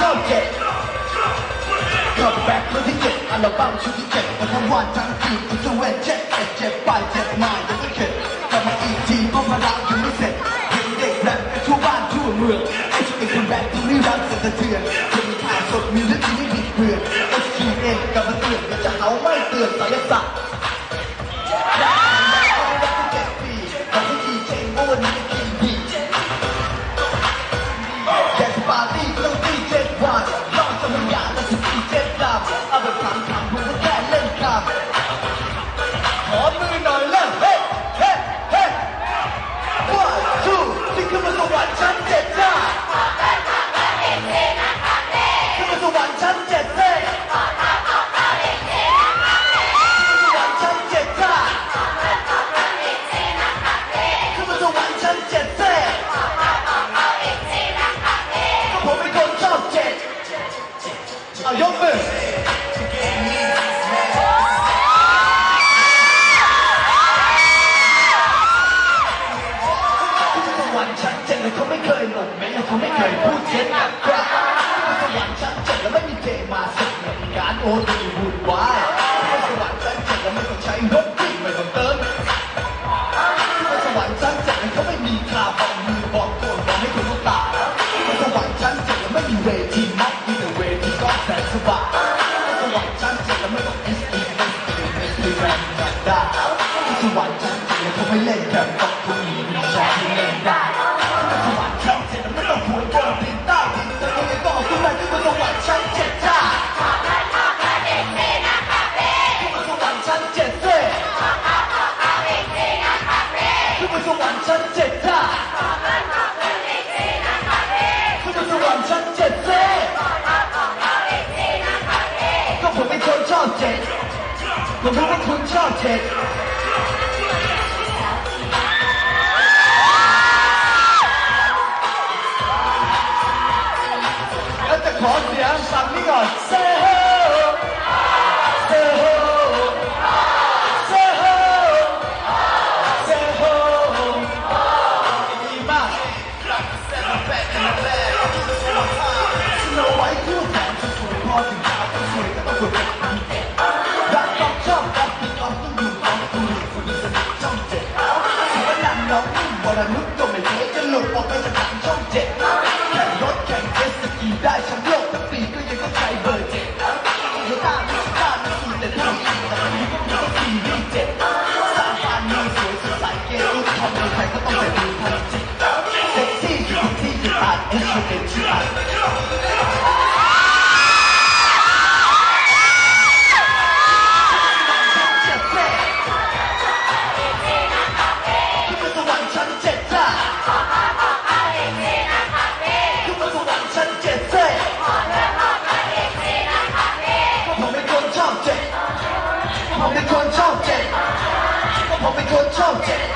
subject Come back เมื่อที่เจ็ดอัลบั้มชุดที่เจ็ดมาทั้งวันทั้งคืนกูจะเวทเจ็บไอเจ็บไปเจ็บมายังไม่เข็ดกลับมาอีกทีก็พลังยังไม่เสร็จเด็กเด็กแรปทั่วบ้านทั่วเมืองไอชุดเป็นคนแบ็คที่ไม่รักสะเทือนจะมีข่าวสดมีเรื่องที่ไม่ผิดเบือนไอชุดเองกลับมาเตือนแต่จะเอาไม่เตือนสายสัตว์ เจ็ดเลยเขาไม่เคยหลงแม้เขาไม่เคยพูดเจ็ดกับใครสวรรค์ชั้นเจ็ดแล้วไม่มีเจมาสิกในการโอนตีวุ่นวายสวรรค์ชั้นเจ็ดแล้วไม่ต้องใช้รถวิ่งไม่ต้องเติมสวรรค์ชั้นเจ็ดเขาไม่มีคาบองมือบอกตัวบอกให้คนต้องตาสวรรค์ชั้นเจ็ดไม่มีเวทีม็อกมีแต่เวทีก็แสนสบายสวรรค์ชั้นเจ็ดไม่ต้อง S E S E ไม่เคยแรงแบบได้ อบเจ็ดผมรู้ว่าคุณชอบเจ็ดแล้วจะขอเสียงฝั่งนี้ก่อนเซโฮเซโฮเซโฮเซโฮดีมากสโนไวท์คู่แสนสวยพอถึงขาวจะสวยก็ต้องสวย วยนำ something.